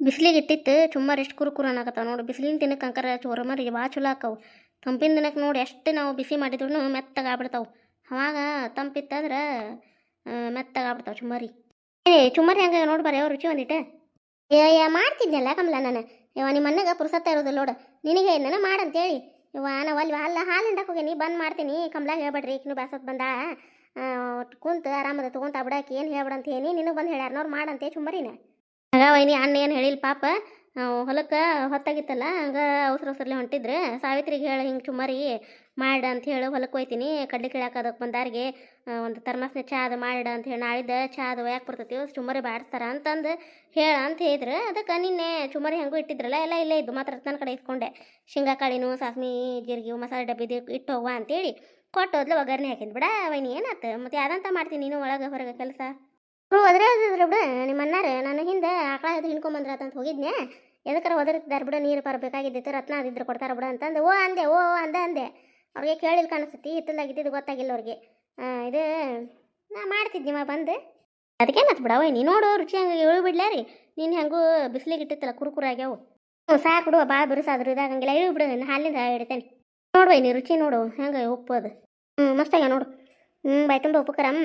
ಬಿಸಿಲಿಗೆ ಇಟ್ಟಿತ್ತು ಚುಮ್ಮರ್ ಎಷ್ಟು ಕುರುಕುರು ಅನ್ನಕತ್ತಾವ ನೋಡಿ. ಬಿಸಿಲಿನ ತಿನ್ನಕ್ಕೆ ಅಂಕರ ಚೋರಮರಿಗೆ ಭಾಳ ಚಲೋ ಆಕವು ತಂಪಿನ ದಿನಕ್ಕೆ ನೋಡಿ ಎಷ್ಟು ನಾವು ಬಿಸಿ ಮಾಡಿದ್ರು ಮೆತ್ತಗಾಗ್ಬಿಡ್ತಾವೆ ಅವಾಗ ತಂಪಿತ್ತಂದ್ರೆ ಮೆತ್ತಗಾಗ್ಬಿಡ್ತಾವೆ ಚುಮ್ಮರಿ ಏ ಚುಮ್ಮರಿ ಹಂಗೆ ನೋಡಿ ಬರ್ರಿ ರುಚಿ ಒಂದಿಟ್ಟು. ಏ ಮಾಡ್ತಿದ್ನಲ್ಲ ಕಮಲ ನಾನು? ಇವ ನಿಮ್ಮ ಅಣ್ಣಗೆ ಪುರ್ಸತ್ತ ಇರೋದಿಲ್ಲ ನೋಡು. ನಿನಗೆ ನನ್ನ ಮಾಡಂತೇಳಿ. ಇವ ನಾವು ಅಲ್ಲಿ ಅಲ್ಲ, ಹಾಲು ಹಿಂಡಕ್ಕೆ ಹೋಗೀನಿ ಬಂದು ಮಾಡ್ತೀನಿ. ಕಮಲಾಗ ಹೇಳ್ಬೇಡ್ರಿ, ಈಕಿನೂ ಬ್ಯಾಸತ್ ಬಂದ ಕುಂತು ಆರಾಮದ ತೊಗೊಂತ ಬಿಡಕ್ಕೆ ಏನು ಹೇಳ್ಬೇಡ ಅಂತ ಹೇಳಿ ನಿನಗೆ ಬಂದು ಹೇಳ್ಯಾರ ನೋಡು, ಮಾಡಂತೆ ಚುಮ್ಮರಿನ ಆಗ ವೈನಿ, ಅಣ್ಣ ಏನು ಹೇಳಿಲ್ಲ ಪಾಪ? ಹೊಲಕ್ಕೆ ಹೊತ್ತಾಗಿತ್ತಲ್ಲ, ಹಂಗ ಅವಸರ ಅವಸರಲೆ ಹೊಂಟಿದ್ರೆ. ಸಾವಿತ್ರಿಗೆ ಹೇಳಿ, ಹಿಂಗೆ ಚುಮ್ಮರಿ ಮಾಡ ಅಂತ ಹೇಳಿ ಹೊಲಕ್ಕೆ ಹೋಯ್ತೀನಿ, ಕಡ್ಲಿ ಅದಕ್ಕೆ ಬಂದಾರಿಗೆ ಒಂದು ತರ್ಮಸ್ನ ಚಾ ಅದು ಮಾಡ ಅಂತ ಹೇಳಿ, ನಾಳಿದ್ದ ಚಾ ಅದು ಯಾಕೆ ಬರ್ತೈತಿ ಚುಮ್ಮರಿ ಬಾಡಿಸ್ತಾರ ಅಂತಂದು ಹೇಳ ಅಂತ ಹೇಳಿದ್ರು. ಅದಕ್ಕೆ ನಿನ್ನೆ ಚುಮ್ಮರಿ ಹೆಂಗೂ ಇಟ್ಟಿದ್ರಲ್ಲ, ಎಲ್ಲ ಇಲ್ಲೇ ಇದ್ದು ಮಾತ್ರ ನನ್ನ ಕಡೆ ಇಟ್ಕೊಂಡೆ ಶೇಂಗಾ ಕಾಳಿನೂ, ಸಾಸ್ಮಿ ಜೀರಿಗೆ ಮಸಾಲೆ ಡಬ್ಬಿದು ಇಟ್ಟು ಹೋಗುವ ಅಂತೇಳಿ, ಕೊಟ್ಟು ಹೋದ್ಲು, ಒಗ್ಗರಣೆ ಹಾಕಿದ್ ಬಿಡ ವೈನಿ, ಏನಾತ? ಮತ್ತೆ ಯಾವ್ದಂತ ಮಾಡ್ತೀನಿ, ನೀನು ಒಳಗೆ, ಹೊರಗೆ ಕೆಲಸ. ಹ್ಞೂ ಒದ್ರೆ ಅದ್ರ ಬಿಡು. ನಿಮ್ಮ ಅಣ್ಣಾರ, ನಾನು ಹಿಂದೆ ಆಕಳ ಅದು ಹಿಂಡ್ಕೊಂಬಂದ್ರ ಅಂತ ಹೋಗಿದ್ನೆ ಎದಕ್ಕಾರ ಒದರ್ತಿದ್ದಾರೆ ಬಿಡು, ನೀರು ಬರಬೇಕಾಗಿದ್ದಿತ್ತು ರತ್ನ ಅದಿದ್ರೆ ಕೊಡ್ತಾರ ಬಿಡ ಅಂತಂದು ಓ, ಅಂದೆ ಓ, ಅಂದೆ ಅಂದೆ. ಅವ್ರಿಗೆ ಕೇಳಿಲ್ಲ ಕಾಣಿಸ್ತೈತಿ ಹಿತ್ತಲಾಗಿದ್ದು ಗೊತ್ತಾಗಿಲ್ಲ ಅವ್ರಿಗೆ. ಇದು ನಾ ಮಾಡ್ತಿದ್ನಿಮ್ಮ ಬಂದು. ಅದಕ್ಕೆ ಮತ್ತೆ ಬಿಡವ ನೀ ನೋಡು, ರುಚಿ ಹಂಗೆ ಇಳು ಬಿಡ್ಲಾ ರೀ. ನೀನು ಹೆಂಗೂ ಬಿಸಿಲಿಗೆ ಇಟ್ಟಿತ್ತಲ್ಲ, ಕುರುಕುರು ಆಗ್ಯಾವು. ಹ್ಞೂ, ಸಾಕು ಬಿಡುವ ಭಾಳ ಬಿರುಸಾದ್ರು ಇದಾಗಂಗಿಲ್ಲ. ಇಳು ಬಿಡು ನಾನು ಹಾಲಿಂದ ಇಡ್ತೇನೆ ನೋಡುವ, ನೀ ರುಚಿ ನೋಡು, ಹೆಂಗೆ ಉಪ್ಪು ಅದು. ಹ್ಞೂ ಮಸ್ತಾಗ್ಯಾವ ನೋಡು. ಹ್ಞೂ ಬಾಯ್, ತುಂಬ ಉಪ್ಪು ಕರಮ್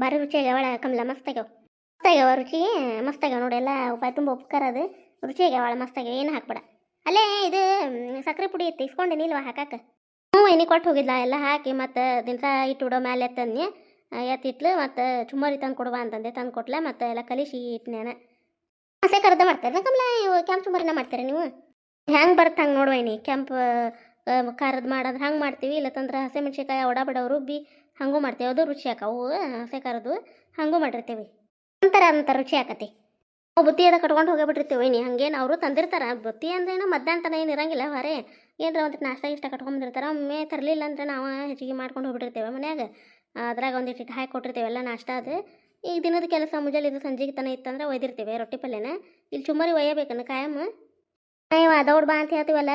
ಭಾರಿ ರುಚಿ ಆಗ್ಯಾವ ಒಳ ಕಮಲ ಮಸ್ತಾಗ್ಯಾವ ಮಸ್ತಾಗ್ಯಾವ ರುಚಿ ಮಸ್ತಾಗ್ಯಾವ ನೋಡಿ ಎಲ್ಲ ಉಪಾಯ, ತುಂಬ ಉಪಕಾರ ಅದು. ರುಚಿ ಆಗ್ಯಾವ ಒಳ ಮಸ್ತಾಗ್ಯಾವ ಏನು ಹಾಕ್ಬೇಡ. ಅಲ್ಲೇ ಇದು ಸಕ್ಕರೆ ಪುಡಿ ಇತ್ತು, ಇಸ್ಕೊಂಡೆ ಹಾಕಕ್ಕೆ ಹಾಕಾಕ. ಹ್ಞೂ ಏನಿ ಕೊಟ್ಟು ಹೋಗಿದ್ಲ, ಎಲ್ಲ ಹಾಕಿ ಮತ್ತು ದಿನಸ ಇಟ್ಟು ಮೇಲೆ ಎತ್ತನ್ನೆ ಎತ್ತಿಟ್ಲು, ಮತ್ತು ಚುಮ್ಮರಿ ತಂದು ಕೊಡುವ ಅಂತಂದೆ, ತಂದು ಕೊಟ್ಲೆ, ಮತ್ತು ಎಲ್ಲ ಕಲಿಸಿ ಇಟ್ನೇನ ಹಸೆ ಕರ್ದ ಮಾಡ್ತಾರೆ ಕಮಲ, ಇವು ಕೆಂಪು ಚುಮ್ಮರಿನ ಮಾಡ್ತೀರಿ ನೀವು? ಹೆಂಗೆ ಬರುತ್ತೆ ಹಂಗೆ ನೋಡುವ ನೀ ಕೆಂಪು ಖಾರದ್ದು ಮಾಡೋದು ಹಂಗೆ ಮಾಡ್ತೀವಿ ಇಲ್ಲತ್ತಂದ್ರೆ ಹಸೆ ಮೆಣಸಿನ್ಕಾಯಿ ಒಡ ಬಿಡೋ ರುಬ್ಬಿ ಹಂಗೂ ಮಾಡ್ತೇವೆ. ಅದು ರುಚಿ ಆಕವು ಹಸೆ ಖಾರದ್ದು ಹಂಗೂ ಮಾಡಿರ್ತೀವಿ. ಒಂಥರ ಅಂತ ರುಚಿ ಹಾಕತಿ ಅವು ಬುತ್ತಿ ಅದ ಕಟ್ಕೊಂಡು ಹೋಗಿಬಿಟ್ಟಿರ್ತೀವಿ ನೀ ಹಂಗೇನು ಅವರು ತಂದಿರ್ತಾರ. ಬುತ್ತಿ ಅಂದ್ರೆ ಏನು ಮಧ್ಯಾಹ್ನ ಏನು ಇರಂಗಿಲ್ಲ. ಹೊರೇ ಏನರ ಒಂದು ನಾಷ್ಟ ಇಷ್ಟ ಕಟ್ಕೊಂಬಂದಿರ್ತಾರೆ ಒಮ್ಮೆ ತರಲಿಲ್ಲ ಅಂದ್ರೆ ನಾವು ಹೆಚ್ಚಿಗೆ ಮಾಡ್ಕೊಂಡು ಹೋಗ್ಬಿಟ್ಟಿರ್ತೇವೆ ಮನ್ಯಾಗ. ಅದ್ರಾಗ ಒಂದಿಷ್ಟು ಹಾಕಿ ಕೊಟ್ಟಿರ್ತೇವೆ. ಎಲ್ಲ ನಾಷ್ಟ ಅದು ಈಗ ದಿನದ ಕೆಲಸ ಮುಂಜಾನೆ ಇದು ಸಂಜೆಗೆ ತನ ಇತ್ತಂದ್ರೆ ಒಯ್ದಿರ್ತೇವೆ. ರೊಟ್ಟಿ ಪಲ್ಯನ. ಇಲ್ಲಿ ಚುಮ್ಮರಿ ಒಯ್ಯಬೇಕನ್ನು ಕಾಯಮ್ಮ ಅಯ್ಯವ ದೌಡ್ ಬಾ ಅಂತ ಹೇಳ್ತೀವಲ್ಲ.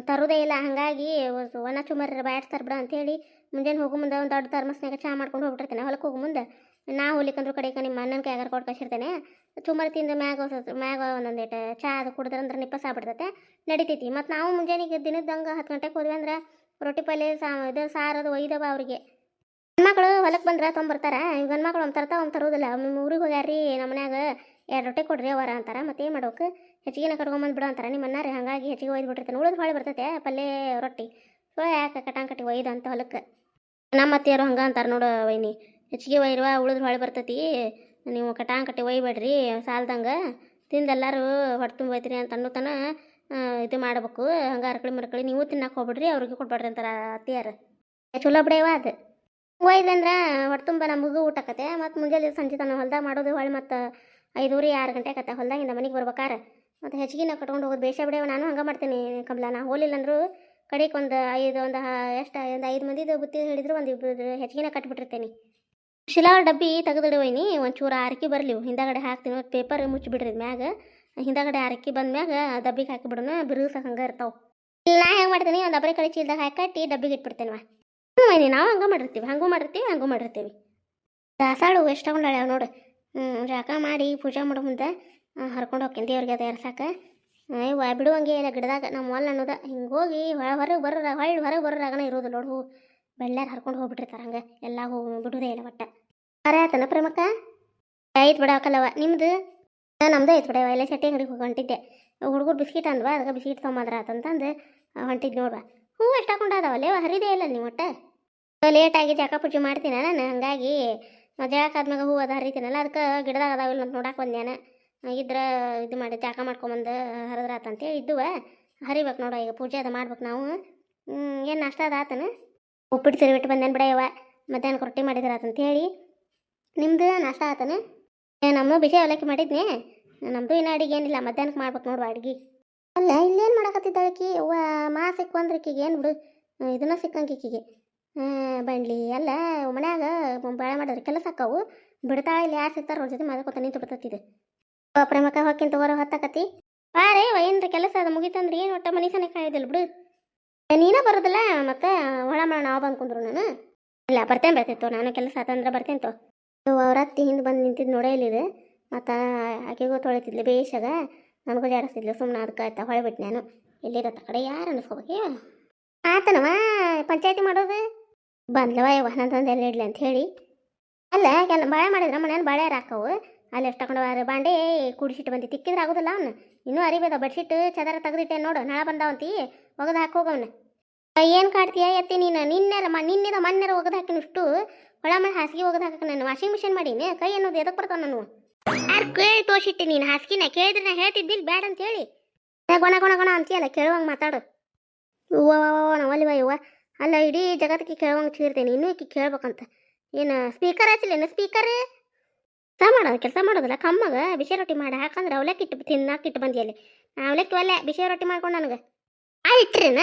ತರೋದೇ ಇಲ್ಲ. ಹಾಗಾಗಿ ಒಣ ಚುಮರ್ ಬಾಯಿಸ್ತಾರೆ ಬಿಡ ಅಂತೇಳಿ ಮುಂಜಾನೆ ಹೋಗೋ ಮುಂದೆ ಒಂದು ದೊಡ್ಡ ಥರ್ಮಸ್ನಾಗ ಚಾ ಮಾಡ್ಕೊಂಡು ಹೋಗ್ಬಿಟ್ಟಿರ್ತೇನೆ. ಹೊಲಕ್ಕೆ ಹೋಗೋ ಮುಂದೆ ನಾ ಹೋಗ್ಲಿಕ್ಕಂದ್ರೂ ಕಡೆಗೆ ನಿಮ್ಮ ಅಣ್ಣನ ಕೈಗಾರ ಕೊಟ್ಟು ಚುಮರ್ ತಿಂದು ಮ್ಯಾಗ ಮ್ಯಾಗ ಒಂದೊಂದೇಟು ಚಾ ಅದು ಕುಡಿದ್ರಂದ್ರೆ ನಿಪ್ಪಸ ಆಗ್ಬಿಡ್ತೈತೆ. ನಡಿತೈತಿ. ಮತ್ತು ನಾವು ಮುಂಜಾನೆಗೆ ದಿನದಂಗೆ ಹತ್ತು ಗಂಟೆಗೆ ಹೋದ್ವಿ ಅಂದ್ರೆ ರೊಟ್ಟಿ ಪಲ್ಯ, ಸಾ ಇದು ಸಾರು ಅದು ಒಯ್ದವ ಅವ್ರಿಗೆ. ಹೆಣ್ಮಕ್ಳು ಹೊಲಕ್ಕೆ ಬಂದ್ರೆ ತೊಂಬರ್ತಾರೆ. ಈಗ ಗಂಡ್ಮಕ್ಳು ಒಂದು ತರ್ತಾವ, ಒಂದು ತರೋದಿಲ್ಲ. ಊರಿಗೆ ಹೋಗ್ಯಾರ್ರಿ ನಮ್ಮ ಮನ್ಯಾಗ ಎರಡು ರೊಟ್ಟಿ ಕೊಡ್ರಿ ಅವರ ಅಂತಾರೆ. ಮತ್ತೇನು ಮಾಡ್ಬೇಕು? ಹೆಚ್ಚಿಗೆನ ಕಟ್ಕೊಂಬಂದು ಬಿಡು ಅಂತಾರೆ. ನಿಮ್ಮ ಅನ್ನಾರಿ ಹಾಗಾಗಿ ಹೆಚ್ಚಿಗೆ ಒಯ್ದು ಬಿಟ್ಟಿರ್ತಾನೆ ಉಳಿದು ಹೊಳೆ ಬರ್ತೈತೆ ಪಲ್ಯ ರೊಟ್ಟಿ. ಸೊ ಯಾಕೆ ಕಟಾಂಕಟ್ಟಿ ಒಯ್ದು ಅಂತ ಹೊಲಕ್ಕೆ. ನಮ್ಮ ಅತ್ತೆಯರು ಹಂಗೆ ಅಂತಾರೆ ನೋಡು ವೈನಿ. ಹೆಚ್ಚಿಗೆ ಒಯ್ರುವ ಉಳಿದು ಹೊಳೆ ಬರ್ತೈತಿ. ನೀವು ಕಟಾಂಕಟಿ ಒಯ್ಬೇಡ್ರಿ ಸಾಲ್ದಂಗೆ. ತಿಂದು ಎಲ್ಲರೂ ಹೊಟ್ಟೆ ತುಂಬ ಒಯ್ತೀರಿ ಅಂತ ಅನ್ನೋತನ ಇದು ಮಾಡಬೇಕು. ಹಂಗೆ ಅರ್ಕಳಿ ಮರ್ಕಳಿ ನೀವು ತಿನ್ನಕ್ಕೆ ಹೋಗ್ಬಿಡ್ರಿ, ಅವ್ರಿಗೆ ಕೊಡ್ಬೇಡ್ರಿ ಅಂತಾರೆ ಅತ್ತೆಯಾರು. ಚಲೋ ಬಿಡೇವ ಅದು. ಒಯ್ದಂದ್ರೆ ಹೊಟ್ಟೆ ತುಂಬ ನಮಗೂ ಊಟ ಆಕತೆ ಮತ್ತು ಮುಂಜಾನೆ ಸಂಜೆ ತನ ಹೊಲ್ದಾಗ ಮಾಡೋದು ಹೊಳೆ ಮತ್ತು ಐದೂರಿ ಆರು ಗಂಟೆ ಆಕತ್ತೆ. ಹೊಲ್ದಾಗಿಂದ ಮನೆಗೆ ಬರ್ಬೇಕಾರೆ. ಮತ್ತು ಹೆಚ್ಚಿಗೆ ಕಟ್ಕೊಂಡು ಹೋಗೋದು ಬೇಷ ಬಿಡೇವ, ನಾನು ಹಂಗೆ ಮಾಡ್ತೀನಿ ಕಮಲ. ನಾ ಹೋಲಿಲ್ಲ ಅಂದರೂ ಕಡೆಗೆ ಒಂದು ಐದು, ಒಂದು ಎಷ್ಟು, ಒಂದು ಐದು ಮಂದಿದು ಬುತ್ತಿ ಹೇಳಿದ್ರು ಒಂದು ಇಬ್ಬರು ಹೆಚ್ಚಿಗೆನ ಕಟ್ಬಿಟ್ಟಿರ್ತೇನೆ. ಶಿಲಾ ಡಬ್ಬಿ ತೆಗೆದಿಡುವೈನಿ, ಒಂಚೂರು ಆರಕಿ ಬರಲಿ ಹಿಂದಗಡೆ ಹಾಕ್ತೀನಿ ಪೇಪರ್ ಮುಚ್ಚಿಬಿಡ್ರಿ ಮ್ಯಾಗ. ಹಿಂದಗಡೆ ಆರಕಿ ಬಂದ ಮ್ಯಾಗ ಡಬ್ಬಿಗೆ ಹಾಕಿಬಿಡೋಣ, ಬಿರುಸ ಹಂಗೆ ಇರ್ತಾವೆ. ಇಲ್ಲ, ನಾ ಹೆಂಗೆ ಮಾಡ್ತೀನಿ, ಒಂದು ಅಬರಿ ಕಡೆ ಚೀಲ್ದಾಗ ಹಾಕಿ ಡಬ್ಬಿಗೆ ಇಟ್ಬಿಡ್ತೇನೆ ವಾ. ಹ್ಞೂ ವೈನಿ ನಾವು ಹಂಗೆ ಮಾಡಿರ್ತೀವಿ, ಹಂಗೂ ಮಾಡಿರ್ತೀವಿ ಹಂಗೂ ಮಾಡಿರ್ತೀವಿ. ದಾಸಾಳು ಎಷ್ಟು ತಗೊಂಡಾಳೆ ನೋಡು. ಜಾಕ ಮಾಡಿ ಪೂಜೆ ಮಾಡೋ ಮುಂದೆ ಹರ್ಕೊಂಡು ಹೋಗ್ತೀನಿ ದೇವ್ರಿಗೆ ಅದು ಎರ್ಸಾಕ ಅಯ್ಯವ್ವ ಬಿಡುವಂಗೆ ಇಲ್ಲ ಗಿಡದಾಗ ನಮ್ಮ ಹೊಲ ಅನ್ನೋದ. ಹಿಂಗೆ ಹೋಗಿ ಹೊರಗೆ ಬರೋರ ಹೊಳ್ಳಿ ಹೊರಗೆ ಬರೋರಾಗನ ಇರೋದು ನೋಡು. ಹೂ ಬೆಳ್ಳಾರ ಹರ್ಕೊಂಡು ಹೋಗ್ಬಿಟ್ಟಿರ್ತಾರೆ ಹಂಗೆ. ಎಲ್ಲ ಹೂ ಬಿಡುವುದೇ ಇಲ್ಲ ಒಟ್ಟ. ಅರೆ, ಆತನ ಪ್ರಮುಖ ಆಯ್ತು ಬಿಡ ನಿಮ್ಮದು ನಿಮ್ದು? ಆಯ್ತು ಬಿಡವ ಎಲ್ಲ ಚಟ್ಟಿ ಅಂಗಡಿಗೆ ಹೋಗಿ ಹೊಂಟಿದ್ದೆ. ಹುಡುಗರು ಬಿಸ್ಕಿಟ್ ಅಂದ್ವಾ ಅದಕ್ಕೆ ಬಿಸ್ಕಿಟ್ ತೊಗೊಂಬಂದ್ರ ಆತಂತಂದು ಹೊಂಟಿದ್ದು ನೋಡುವ. ಹೂ, ಎಷ್ಟು ಹಾಕೊಂಡಾದವಲ್ಲೇ ಹರಿದೇ ಇಲ್ಲ ನೀವು ಒಟ್ಟ. ಲೇಟಾಗಿ ಜಾಕ ಪೂಜೆ ಮಾಡ್ತೀನಿ ನಾನು, ಹಂಗಾಗಿ ಜಳಕ ಆದ್ಮ್ಯಾಗ ಹೂ ಅದು ಹರಿತೀನಲ್ಲ ಅದಕ್ಕೆ ಗಿಡದಾಗ ಅದಾವಿಲ್ಲ ಅಂತ ನೋಡಕ್ಕೆ ಬಂದ್ಯಾನ. ಇದ್ರ ಇದು ಮಾಡಿ ಜಾಕ ಮಾಡ್ಕೊಂಬಂದು ಹರಿದ್ರಾತ ಅಂತೇಳಿ ಇದ್ದುವ. ಹರಿಬೇಕು ನೋಡ ಈಗ ಪೂಜೆ ಅದು ಮಾಡ್ಬೇಕು ನಾವು. ಏನು ನಾಷ್ಟ ಅದು ಆತನ? ಉಪ್ಪಿಟ್ಟು ಸರಿ ಬಿಟ್ಟು ಬಂದೇನು ಬಿಡಯವ ಮಧ್ಯಾಹ್ನಕ್ಕೆ ರೊಟ್ಟಿ ಮಾಡಿದ್ರಾತಂತ ಹೇಳಿ. ನಿಮ್ದು ನಾಷ್ಟ ಆತನ? ನಮ್ಮ ಬಿಸಿ ಅವಲಕ್ಕಿ ಮಾಡಿದ್ನಿ. ನಮ್ಮದು ಇನ್ನು ಅಡಿಗೆ ಏನಿಲ್ಲ ಮಧ್ಯಾಹ್ನಕ್ಕೆ ಮಾಡ್ಬೇಕು ನೋಡುವ ಅಡುಗೆ. ಅಲ್ಲ, ಇಲ್ಲೇನು ಮಾಡಕತ್ತಿದ್ದಾಳಕಿ ಅವ್ವ ಮಾ ಸಿಕ್ಕು ಅಂದ್ರೆ ಈಕಿಗೆ, ಏನು ಬಿಡು. ಇದನ್ನ ಈಕಿಗೆ. ಬಂಡ್ಲಿ ಅಲ್ಲ, ಮನ್ಯಾಗ ಬಾಳೆ ಮಾಡಿದ್ರೆ ಕೆಲಸ ಅಕ್ಕವು ಬಿಡ್ತಾಳೆ ಇಲ್ಲಿ, ಯಾರು ಸಿಗ್ತಾರ ಅವ್ರ ಜೊತೆ ಮಾತಾಡ್ಕೊತ ನಿಂತು ಬಿಡ್ತತ್ತಿದೆ ಪ್ರೇಮಕ್ಕ ಹೊಕ್ಕಿಂತ ತಗೋರ ಹೊತ್ತಾಕತಿ ಬಾರೇ ಏನ್ರ ಕೆಲಸ ಅದು ಮುಗಿತಂದ್ರಿ ಏನು ಒಟ್ಟ ಮನೆ ಸನೆ ಕಾಯೋದಿಲ್ಲ ಬಿಡು. ನೀನ ಬರೋದಿಲ್ಲ ಮತ್ತೆ ಒಳ ಮಾಡ ನಾವು ಬಂದು ಕುಂದ್ರು ನಾನು. ಇಲ್ಲ, ಬರ್ತೇನೆ ಬರ್ತಿತ್ತು ನಾನು ಕೆಲಸ ಆತಂದ್ರೆ ಬರ್ತೇನೆ ತೋ. ಅವ್ರ ಅತ್ತಿ ಹಿಂದೆ ಬಂದು ನಿಂತಿದ್ದು ನೋಡೇ ಇಲ್ಲಿದೆ ಮತ್ತು ಆಕೆಗೂ ತೊಳಿತಿದ್ಲು ಬೇಷಾಗ. ನನಗೂ ಜಾಡಿಸ್ತಿದ್ಲು ಸುಮ್ಮನೆ ಅದಕ್ಕೆ ಆಯ್ತಾ ಹೊಳ್ಬಿಟ್ಟು ನಾನು. ಇಲ್ಲಿರತ್ತ ಕಡೆ, ಯಾರು ಅನ್ನಿಸ್ಕೋಬೇಕೇ ಆತನವ, ಪಂಚಾಯತಿ ಮಾಡೋದು? ಬಂದ್ಲವ, ಯವ್ವ ನಂದೊಂದು ಎಲ್ಲ ಇಡ್ಲಿ ಅಂತ ಹೇಳಿ. ಅಲ್ಲ, ಕೆಲ, ಬಾಳೆ ಮಾಡಿದ್ರೆ ಮನೇನ ಬಾಳೆ ಹಾಕವು? ಅಲ್ಲಿ ಎಷ್ಟು ತಗೊಂಡು ಬಾಂಡೆ, ಕುಡಿಸಿಟ್ಟು ಬಂದು. ತಿಕ್ಕಿದ್ರೆ ಆಗೋದಿಲ್ಲ ಅವನು. ಇನ್ನೂ ಅರಿಬೇದ ಬೆಡ್ಶೀಟ್ ಚದರ ತೆಗೆದಿಟ್ಟೆ ನೋಡು, ನಳ ಬಂದಾವಂತಿ. ಒಗದು ಹಾಕೋಗವನು ಏನು ಕಾಡ್ತೀಯ ಎತ್ತಿ ನೀನು? ನಿನ್ನೆರ ಮ, ನಿನ್ನೆದ ಮನ್ನೆರ ಒಗದು ಹಾಕಿನಷ್ಟು ಹೊಳ ಮಾಡಿ ಹಾಸಿಗೆ ಒಗದು ಹಾಕಕ್ಕೆ ನಾನು ವಾಷಿಂಗ್ ಮಿಷಿನ್ ಮಾಡೀನಿ. ಕೈ ಅನ್ನೋದು ಎದಕ್ಕೆ ಬರ್ತಾವ ನಾನು ಯಾರು ಕೇಳಿ ತೋರಿಸಿಟ್ಟೆ ನೀನು ಹಾಸಿಗೆನ? ಕೇಳಿದ್ರೆ ನಾ ಹೇಳ್ತಿದ್ದಿಲ್ಲ ಬ್ಯಾಡ ಅಂತ ಹೇಳಿ ಗೊಣ ಗೊಣ ಗೊಣ ಅಂತೀಯಲ್ಲ, ಕೇಳುವಂಗೆ ಮಾತಾಡು. ಹೂವ ನವಲ್ಲಿವ ಯವ್ವ ಅಲ್ಲ, ಇಡೀ ಜಗತ್ತಿಗೆ ಕೇಳುವಂಗೆ ಚೀರ್ತೇನೆ. ಇನ್ನೂ ಈಕಿ ಕೇಳ್ಬೇಕಂತ. ಏನು ಸ್ಪೀಕರ್ ಹಚ್ಚಲೇನು ಸ್ಪೀಕರ್ ಕೆಲಸ ಮಾಡೋದು, ಕೆಲಸ ಮಾಡೋದಿಲ್ಲ, ಕಮ್ಮಗ ಬಿಸಿ ರೊಟ್ಟಿ ಮಾಡಿ, ಹಾಕಂದ್ರೆ ಅವಲಕ್ಕಿ ಇಟ್ಟು ತಿನ್ನಾಕ ಇಟ್ಟು ಬಂದಿ ಅಲ್ಲಿ ಅವಲಕ್ಕಿ ಒಲ್ಲೆ ಬಿಸಿ ರೊಟ್ಟಿ ಮಾಡ್ಕೊಂಡು ನನಗೆ. ಆ ಇಟ್ರಿನ?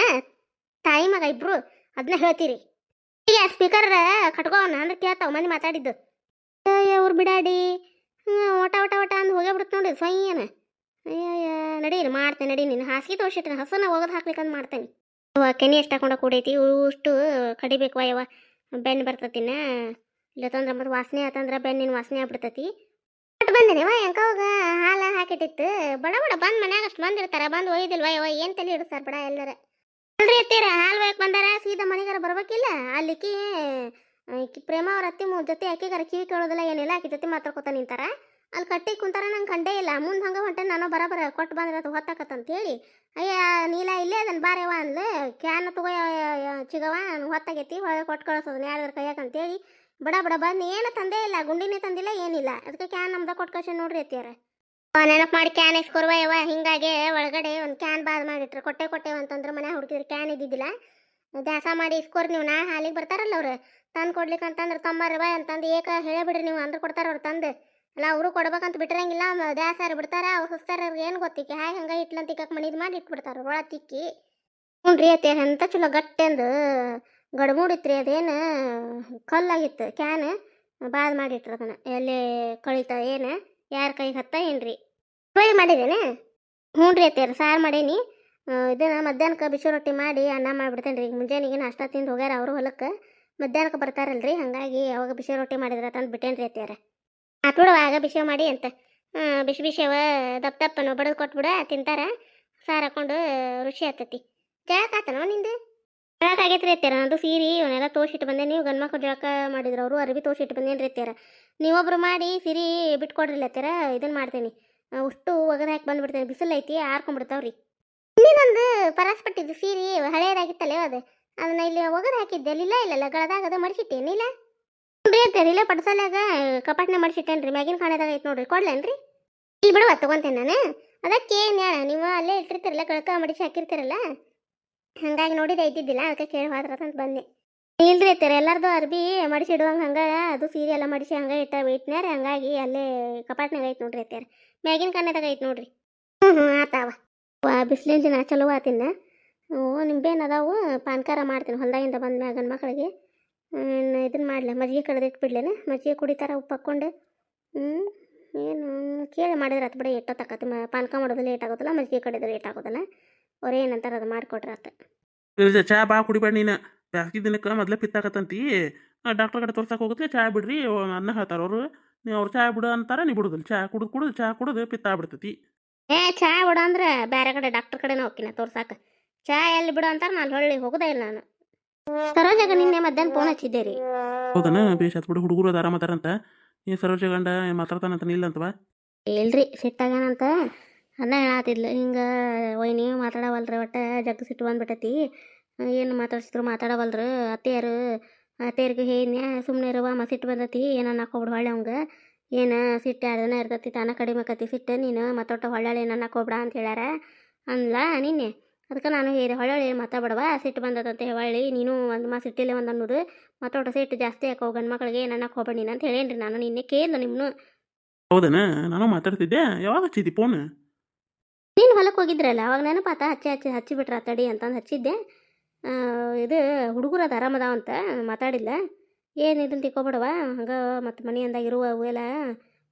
ತಾಯಿ ಮಗ ಇಬ್ರು ಅದನ್ನ ಹೇಳ್ತೀರಿ. ಈಗ ಸ್ಪೀಕರ್ ಕಟ್ಕೋವನ ಅಂದ್ರೆ ಕೇಳ್ತಾವ ಮಂದಿ ಮಾತಾಡಿದ್ದು. ಅವ್ರು ಬಿಡಾಡಿ. ಓಟ ಓಟ ಓಟ ಅಂದ್ ಹೋಗೇ ಬಿಡುತ್ತೆ ನೋಡಿ ಸೊಯ್ಯನ ಅಯ್ಯಯ್ಯ, ನಡೀರಿ, ಮಾಡ್ತೇನೆ ನಡಿ ನೀನು. ಹಾಸಿಗೆ ತೋರಿಸಿಟ್ರೆ ಹಸನ ಒಗದು ಹಾಕ್ಲಿಕ್ಕಂತ ಮಾಡ್ತೇನೆ. ಕೆನಿ ಎಷ್ಟು ಹಾಕೊಂಡು ಕೂಡೈತಿ? ಅಷ್ಟು ಕಡಿಬೇಕು ಅಯ್ಯವ ಬೆನ್ನು ಬರ್ತತಿನ? ಇಲ್ಲತ್ತಂದ್ರೆ ಮತ್ತೆ ವಾಸನೆ ಆತಂದ್ರೆ ಬೆನ್ನಿನ ವಾಸನೆ ಆಗ್ಬಿಡ್ತತಿ. ಕೊಟ್ಟು ಬಂದೇನೆ, ವಾ ಎಂಕವಾಗ ಹಾಲು ಹಾಕಿಟ್ಟಿತ್ತು. ಬಡ ಬಡ ಬಂದು ಮನ್ಯಾಗ ಅಷ್ಟು ಬಂದಿರ್ತಾರ ಬಂದು ಒಯ್ದಿಲ್ವ ಯವ್ವ ಏನು ತಲೆ ಇಡ್ತಾರ ಬಡ ಎಲ್ಲರ. ಅಲ್ರಿ ಎತ್ತೀರ ಹಾಲು ಒಯ್ಯಕ್ಕೆ ಬಂದಾರ, ಸೀದಾ ಮನೆಗಾರ ಬರ್ಬೇಕಿಲ್ಲ. ಅಲ್ಲಿಕಿ ಪ್ರೇಮ ಅವ್ರ ಅತ್ತಿ ಜೊತೆ ಆಕಿಗಾರ ಕಿವಿ ಕೇಳೋದಿಲ್ಲ ಏನಿಲ್ಲ ಆಕಿ ಜೊತೆ ಮಾತಾಡ್ಕೊತ ನಿಂತಾರ. ಅಲ್ಲಿ ಕಟ್ಟಿ ಕುಂತಾರ, ನಂಗೆ ಕಂಡೇ ಇಲ್ಲ. ಮುಂದೆ ಹಂಗೆ ಹೊಂಟೆ, ನಾನು ಬರಬರ ಕೊಟ್ಟು ಬಂದ್ರೆ ಅದು ಹೊತ್ತಾಕತ್ತಂತ ಹೇಳಿ. ಅಯ್ಯ, ನೀಲ ಇಲ್ಲೇ ಅದನ್ನ ಬಾರೇವ ಅಂದ್ಲೆ. ಕ್ಯಾನ್ ತಗೋ ಚಿಗವ ಹೊತ್ತಾಗೈತಿ ಹೊಳೆ ಕೊಟ್ಟು ಕಳಿಸೋದು ಯಾರ್ದಾರ ಕೈಯಾಕ ಅಂತೇಳಿ. ಬಡ ಬಡ ಬಂದು ಏನು ತಂದೇ ಇಲ್ಲ, ಗುಂಡಿನೇ ತಂದಿಲ್ಲ, ಏನಿಲ್ಲ. ಅದಕ್ಕೆ ಕ್ಯಾನ್ ನಮ್ದ ಕೊಟ್ಟು ಕಳ್ಸಿ ನೋಡ್ರಿ ಅತ್ತಿಯಾರ ನೆನಪು ಮಾಡಿ ಕ್ಯಾನ್ ಇಸ್ಕೊರ್ವ ಯವ ಹಿಂಗಾಗಿ ಒಳಗಡೆ ಒಂದು ಕ್ಯಾನ್ ಬಾದ್ ಮಾಡಿಟ್ರು. ಕೊಟ್ಟೆ ಕೊಟ್ಟೆ ಅಂತಂದ್ರೆ ಮನೆ ಹುಡುಕಿದ್ರೆ ಕ್ಯಾನ್ ಇದ್ದಿದ್ದಿಲ್ಲ. ದ್ಯಾಸ ಮಾಡಿ ಇಸ್ಕೊರ್ ನೀವು, ನಾ ಹಾಲಿಗೆ ಬರ್ತಾರಲ್ಲ ಅವ್ರು. ತಂದು ಕೊಡ್ಲಿಕ್ಕೆ ಅಂತಂದ್ರೆ ತೊಂಬರ್ವ ಅಂತಂದು ಏಕ ಹೇಳಬಿಡ್ರಿ ನೀವು, ಅಂದ್ರೆ ಕೊಡ್ತಾರ ಅವ್ರು ತಂದು. ಅಲ್ಲ ಅವರು ಕೊಡ್ಬೇಕಂತ ಬಿಟ್ಟಿರಂಗಿಲ್ಲ ದ್ಯಾಸಾರು ಬಿಡ್ತಾರ, ಅವ್ರು ಸುಸ್ತಾರ ಅವ್ರಿಗೆ ಏನು ಗೊತ್ತಿಕ್ಕೆ ಹಾಗೆ ಹಂಗೆ ಇಟ್ಲಂತ ತಿಕ್ಕಕ್ಕೆ ಮಣಿದ್ ಮಾಡಿ ಇಟ್ಬಿಡ್ತಾರೆ ಒಳ ತಿಕ್ಕಿ. ಹ್ಞೂ ಅತ್ತೆ, ಎಂತ ಚಲೋ ಗಟ್ಟೆಂದು. ಗಡ್ಮೂಡಿತ್ರಿ ಅದೇನು? ಕಲ್ಲಾಗಿತ್ತು ಕ್ಯಾನ್ ಬಾದ್ ಮಾಡಿಟ್ರು ಅದನ್ನು. ಎಲ್ಲಿ ಕಳಿತ ಏನು? ಯಾರ ಕೈಗೆ ಹತ್ತ ಏನ್ರಿ? ಬೈ ಮಾಡಿದ್ದೇನೆ ಹ್ಞೂ ರೀ ಅತ್ತೆಯರ, ಸಾರು ಮಾಡೀನಿ. ಇದನ್ನ ಮಧ್ಯಾಹ್ನಕ್ಕೆ ಬಿಸಿ ರೊಟ್ಟಿ ಮಾಡಿ ಅನ್ನ ಮಾಡಿಬಿಡ್ತೇನೆ ರೀ ಮುಂಜಾನೆಗೆ ನಾಷ್ಟ ತಿಂದು ಹೋಗ್ಯಾರ ಅವರು ಹೊಲಕ್ಕೆ. ಮಧ್ಯಾಹ್ನಕ್ಕೆ ಬರ್ತಾರಲ್ರಿ, ಹಾಗಾಗಿ ಅವಾಗ ಬಿಸಿ ರೊಟ್ಟಿ ಮಾಡಿದ್ರೆ ತಂದು ಬಿಟ್ಟೇನ್ರಿ ರೀ ಅತ್ತೆಯರ ಆತ್ಬಿಡವ ಆಗ ಬಿಸಿ ಮಾಡಿ ಅಂತ. ಬಿಸಿ ಬಿಸಿವ ದಪ್ಪ ದಪ್ಪನು ಬಡದು ಕೊಟ್ಬಿಡ, ತಿಂತಾರ. ಸಾರು ಹಾಕೊಂಡು ರುಚಿ ಆಗ್ತೈತಿ ಜಳಕ ಆತನೋ ನಿಂದು? ಜಳಕ ರೀ ಅತ್ತೆಯರ. ಅದು ಸೀರೆ ಇವನ್ನೆಲ್ಲ ತೋರಿಸಿಟ್ಟು ಬಂದೆ. ನೀವು ಗಂಡ್ಮಕ್ಳು ಜಳಕ ಮಾಡಿದ್ರು ಅವರು ಅರ್ಬಿ ತೋರಿಸಿಟ್ಟು ರೀ ಅತ್ತೆಯರ. ನೀವೊಬ್ರು ಮಾಡಿ ಸಿರಿ ಬಿಟ್ಕೊಡ್ರಿ ಅತ್ತೆರ ಇದನ್ನ ಮಾಡ್ತೇನೆ. ಅಷ್ಟು ಒಗದ ಹಾಕಿ ಬಂದ್ಬಿಡ್ತೇನೆ. ಬಿಸಿಲು ಐತಿ ಆರ್ಕೊಂಡ್ಬಿಡ್ತಾವ್ರಿ ಇನ್ನೊಂದು ಪರಾಸ್ಪಟ್ಟಿದ್ದು ಸೀರೆ ಹಳೇದಾಗಿತ್ತಲ್ಲ ಅದು. ಅದನ್ನ ಇಲ್ಲಿ ಒಗದ ಹಾಕಿದ್ದೆ. ಇಲ್ಲ ಇಲ್ಲಲ್ಲ ಗಳದಾಗ ಅದು ಮಡಿಸಿಟ್ಟೇನಿಲ್ಲ ನೋಡ್ರಿ ಅಂತೀರಿ ಇಲ್ಲ ಪಡ್ಸಲ್ಯಾಗ ಕಪಾಟ್ನೆ ಮಡಿಸಿಟ್ಟೇನ್ರಿ. ಮ್ಯಾಗಿನ ಕಾಣದಾಗ ಐತೆ ನೋಡ್ರಿ. ಕೊಡ್ಲೇನ್ರಿ? ಇಲ್ಲಿ ಬಿಡುವ ತಗೊಂತೇನೆ ನಾನು. ಅದಕ್ಕೆ ಏನು ಹೇಳ, ನೀವು ಅಲ್ಲೇ ಇಟ್ಟಿರ್ತೀರಲ್ಲ ಕಳಕ ಮಡಿಸಿ ಹಾಕಿರ್ತೀರಲ್ಲ. ಹಂಗಾಗಿ ನೋಡಿದ ಐತಿದ್ದಿಲ್ಲ ಅದಕ್ಕೆ ಕೇಳಿ ಹೋದ್ರತಂತ ಬಂದೆ. ಇಲ್ರಿ ಐತೆ ಎಲ್ಲಾರ್ದು ಅರ್ಬಿ ಮಡಿಸಿ ಇಡುವಂಗೆ ಹಂಗೆ, ಅದು ಸೀರೆ ಎಲ್ಲ ಮಡಿಸಿ ಹಂಗೆ ಇಟ್ಟ ಇಟ್ನ್ಯಾರ ಹಂಗಾಗಿ ಅಲ್ಲೇ ಕಪಾಟ್ನಾಗ ಐತೆ ನೋಡ್ರಿ ಐತೆ ಮ್ಯಾಗಿನ ಕಣ್ಣದಾಗ ಐತಿ ನೋಡ್ರಿ. ಹ್ಞೂ ಹ್ಞೂ ಆತಾವ ಬಿಸಿಲಿನ ದಿನ ಚಲೋ ಆತಿನ ಹ್ಞೂ ನಿಂಬೇನು ಅದಾವು, ಪಾನ್ಕಾರ ಮಾಡ್ತೀನಿ, ಹೊಲ್ದಾಗಿಂದ ಬಂದ ಮ್ಯಾಗ ಗಂಡು ಮಕ್ಕಳಿಗೆ ಇದನ್ನು ಮಾಡಲ, ಮಜ್ಜಿಗೆ ಕಡ್ದು ಇಟ್ಬಿಡ್ಲೇನ, ಮಜ್ಜಿಗೆ ಕುಡಿತಾರ, ಉಪ್ಪು ಹಾಕ್ಕೊಂಡು. ಹ್ಞೂ ಏನು ಕೇಳಿ ಮಾಡಿದ್ರೆ ಆತು ಬಿಡಿ ಎಷ್ಟೊತ್ತಾಕತಿ ಮ, ಪಾನಕ ಮಾಡೋದು ಲೇಟ್ ಆಗೋದಿಲ್ಲ ಮಜ್ಜಿಗೆ ಕಡಿದ್ರೆ ಲೇಟ್ ಆಗೋದಿಲ್ಲ. ಅವ್ರು ಏನಂತಾರೆ ಅದು ಮಾಡಿಕೊಟ್ರೆ ಆತು. ಇಲ್ರಿ ಚಾ ಬಾ ಕುಡಿಬೇಡ ನೀನು. ಬ್ಯಾಸ್ಗಿ ದಿನಕ್ಕೆ ಮೊದಲೇ ಪಿತ್ತಾಕತ್ತಂತಿ ಡಾಕ್ಟರ್ ಕಡೆ ತೋರ್ಸಕ್ಕೆ ಹೋಗುತ್ತೆ ಚಾ ಬಿಡ್ರಿ ಅನ್ನ ಹೇಳ್ತಾರೆ ಅವರು. ನೀವು ಅವ್ರು ಚಾ ಬಿಡು ಅಂತಾರೆ ನೀವು ಬಿಡುದಿಲ್ಲ. ಚಾ ಕುಡಿದು ಕುಡಿದು ಚಾ ಕುಡಿದು ಪಿತ್ತ ಆಗ್ಬಿಡ್ತೈತಿ. ಏ ಚಾ ಬಿಡು ಅಂದ್ರೆ ಬೇರೆ ಕಡೆ ಡಾಕ್ಟರ್ ಕಡೆನೇ ಹೋಗ್ತೀನಿ ತೋರ್ಸಾಕ. ಚಾ ಎಲ್ಲಿ ಬಿಡು ಅಂತಾರೆ ನಾನು ಹೊಳ್ಳಿ ಹೋಗೋದೇ ಇಲ್ಲ ನಾನು. ಸರೋಜಾಗ ನಿನ್ನೆ ಮಧ್ಯಾಹ್ನ ಫೋನ್ ಹಚ್ಚಿದ್ದೆ ರೀ. ಹೌದನ? ಬೇಷ್ ಆತ್ ಬಿಡು ಹುಡುಗರು ಅದಾರ ಮಾತಾರಂತ ನೀ ಸರೋಜ ಗಂಡ ಮಾತಾಡ್ತಾನಂತ ಇಲ್ಲ ಅಂತವಾ ಇಲ್ರಿ ಸಿಟ್ಟಾಗ್ಯಾನಂತ ಅದನ್ನ ಹೇಳತ್ತಿದ್ಲು ಹಿಂಗೆ ವೈನಿ ಮಾತಾಡವಲ್ರಿ ಒಟ್ಟು ಜಗ್ಗ ಸಿಟ್ಟು ಬಂದ್ಬಿಟ್ಟತಿ. ಏನು ಮಾತಾಡ್ಸಿದ್ರು ಮಾತಾಡವಲ್ರು. ಅತ್ತೆಯರು, ಅತ್ತೆಯರಿಗೆ ಹೇಳಿದ್ನ್ಯಾ ಸುಮ್ಮನೆ ಇರುವ ಮ ಸಿಟ್ಟು ಬಂದತಿ. ಏನನ್ನ ಹಾಕೋಬಿಡು ಹೊಳ್ಳೆ ಅವಂಗೆ. ಏನು ಸಿಟ್ಟು ಎರಡು ದಿನ ಇರ್ತತಿ, ತಾನ ಕಡಿಮೆ ಆಕತಿ. ಸಿಟ್ಟು, ನೀನು ಮತ್ತೊಟ್ಟು ಹೊಳ್ಳೆ ಏನನ್ನ ಹಾಕೋಬಿಡ ಅಂತ ಹೇಳ್ಯಾರ. ಅಂದ್ಲ, ನಿನ್ನೆ. ಅದಕ್ಕೆ ನಾನು ಹೇಳಿದೆ, ಹೊಳ್ಳಿ ಮಾತಾಡಬಾಡವ, ಸಿಟ್ಟು ಬಂದದಂತೆ ಹೊಳ್ಳಿ. ನೀನು ಒಂದು ಮಾ, ಸಿಟ್ಟಿಲ್ಲ ಒಂದು ಅನ್ನೋದು. ಮತ್ತೊಟ್ಟು ಸಿಟ್ಟು ಜಾಸ್ತಿ ಹಾಕೋ ಗಂಡು ಮಕ್ಕಳಿಗೆ ಏನನ್ನ ಹಾಕೋಬೇಡಿ ನೀನು ಅಂತ ಹೇಳೇನ್ರಿ ನಾನು ನಿನ್ನೆ ಕೇಳಿಲ್ಲ ನಿಮ್ಮನ್ನು ಹೌದನ? ನಾನು ಮಾತಾಡ್ತಿದ್ದೆ. ಯಾವಾಗ ಹಚ್ಚಿದ್ದಿ ಫೋನ್ ನೀನು ಹೊಲಕ್ಕೆ ಹೋಗಿದ್ರಲ್ಲ, ಅವಾಗ ನೆನಪಾತ, ಹಚ್ಚಿ ಹಚ್ಚಿ ಹಚ್ಚಿಬಿಟ್ರ ತಡಿ ಅಂತಂದು ಹಚ್ಚಿದ್ದೆ. ಇದು ಹುಡುಗರು ಅದು ಆರಾಮದಾವ ಅಂತ ಮಾತಾಡಿಲ್ಲ ಏನು ಇದನ್ನ ತಿಕ್ಕೋಬಿಡವ ಹಂಗೆ ಮತ್ತು ಮನೆ ಅಂದಾಗ ಇರುವ ಎಲ್ಲ,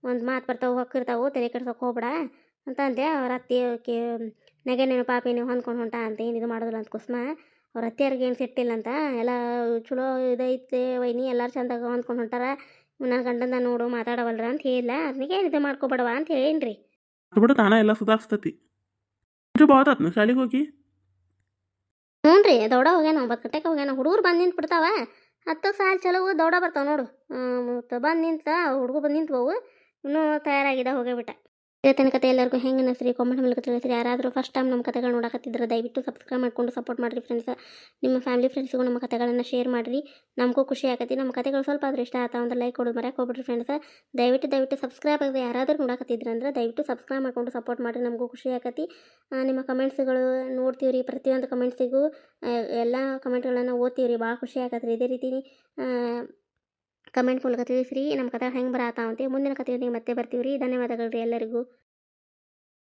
ಒಂದು ಮಾತು ಬರ್ತಾವೆ ಹೊಕ್ಕಿರ್ತಾವೆ ತಲೆ ಕೆಡ್ಸೋಕೆ ಹೋಗ್ಬೇಡ ಅಂತ ಅಂದೆ ಅವ್ರ ಅತ್ತೆ ಕೇ, ನೆಗೆ ನೆನಪು ಪಾಪಿ ನೀವು ಹೊಂದ್ಕೊಂಡು ಹೊಂಟ ಅಂತ ಏನು ಇದು ಮಾಡೋದಿಲ್ಲ ಅಂತ ಕುಸ್ಮ. ಅವ್ರ ಅತ್ತೆಯವ್ರಿಗೆ ಏನು ಸಿಟ್ಟಿಲ್ಲ ಅಂತ, ಎಲ್ಲ ಚಲೋ ಇದೈತೆ ವೈನಿ ಎಲ್ಲರೂ ಚಂದಾಗ ಹೊಂದ್ಕೊಂಡು ಹೊಂಟಾರ ನನ್ನ ಗಂಡಂದ ನೋಡು, ಮಾತಾಡವಲ್ರ ಅಂತ ಹೇಳಿಲ್ಲ ಅದಕ್ಕೆ ಇದು ಮಾಡ್ಕೊಬೇಡವ ಅಂತ ಹೇಳಿನ್ರಿ. ಬಿಡು, ತಾನ ಎಲ್ಲ ಸುಧಾರಿಸ್ತತಿ. ಮುಂಚೆ ಆತ್ನ? ಶಾಲೆಗೆ ಹೋಗಿ? ಹ್ಞೂ ದೌಡ ಹೋಗ್ಯಾನ, ಒಂಬತ್ತು ಗಂಟೆಗೆ ಹೋಗ್ಯಾನ. ಹುಡುಗರು ಬಂದು ನಿಂತು ಬಿಡ್ತಾವ ಹತ್ತು ಸಾಲು ಚಲೋ ದೌಡ ಬರ್ತಾವ ನೋಡು. ಮತ್ತು ಬಂದು ನಿಂತ ಹುಡುಗರು ಬಂದು ನಿಂತ್ವವು ಇನ್ನೂ ತಯಾರಾಗಿದ್ದ ಹೋಗೇ ಬಿಟ್ಟ. ಇವತ್ತಿನ ಕತೆ ಎಲ್ಲರಿಗೂ. ಹೆಂಗೆ ನಸ್ರಿ? ಕಾಮೆಂಟ್ ಮೂಲಕ ತಿಳಿಸ್ರಿ ಯಾರಾದರೂ ಫಸ್ಟ್ ಟೈಮ್ ನಮ್ಮ ಕತೆಗಳು ನೋಡಕತ್ತಿದ್ರೆ ದಯವಿಟ್ಟು ಸಬ್ಸ್ಕ್ರೈಬ್ ಮಾಡ್ಕೊಂಡು ಸಪೋರ್ಟ್ ಮಾಡಿರಿ ಫ್ರೆಂಡ್ಸ್ ನಿಮ್ಮ ಫ್ಯಾಮಿಲಿ ಫ್ರೆಂಡ್ಸ್ಗೂ ನಮ್ಮ ಕತೆಗಳನ್ನು ಶೇರ್ ಮಾಡಿರಿ. ನಮಗೂ ಖುಷಿ ಆಗತ್ತೆ ನಮ್ಮ ಕತೆಗಳು ಸ್ವಲ್ಪ ಆದರೂ ಇಷ್ಟ ಆತ ಅಂದ್ರೆ ಲೈಕ್ ಕೊಡೋದು ಮರ್ಯಾಕೆ ಹೋಗ್ಬಿಡ್ರಿ ಫ್ರೆಂಡ್ಸ್ ದಯವಿಟ್ಟು ದಯವಿಟ್ಟು ಸಬ್ಸ್ಕ್ರೈಬ್ ಆಗದೆ ಯಾರಾದರೂ ನೋಡಕತ್ತಿದ್ರೆ ಅಂದ್ರೆ ದಯವಿಟ್ಟು ಸಬ್ಸ್ಕ್ರೈಬ್ ಮಾಡ್ಕೊಂಡು ಸಪೋರ್ಟ್ ಮಾಡಿರಿ. ನಮಗೂ ಖುಷಿ ಆಗತ್ತೆ ನಿಮ್ಮ ಕಮೆಂಟ್ಸ್ಗಳು ನೋಡ್ತೀವಿ ರೀ ಪ್ರತಿಯೊಂದು ಕಮೆಂಟ್ಸಿಗೂ ಎಲ್ಲ ಕಮೆಂಟ್ಗಳನ್ನು ಓದ್ತೀವಿ ರೀ ಭಾಳ ಖುಷಿ ಆಗತ್ತೆ ರೀ ಇದೇ ರೀತಿ ಕಮೆಂಟ್ ಮೂಲಕ ತಿಳಿಸ್ರಿ. ನಮ್ಮ ಕಥೆ ಹೆಂಗೆ ಬರತ್ತಾವಂತೆ ಮುಂದಿನ ಕಥೆಯೊಂದಿಗೆ ಮತ್ತೆ ಬರ್ತೀವಿ ರೀ ಧನ್ಯವಾದಗಳು ರೀ ಎಲ್ಲರಿಗೂ.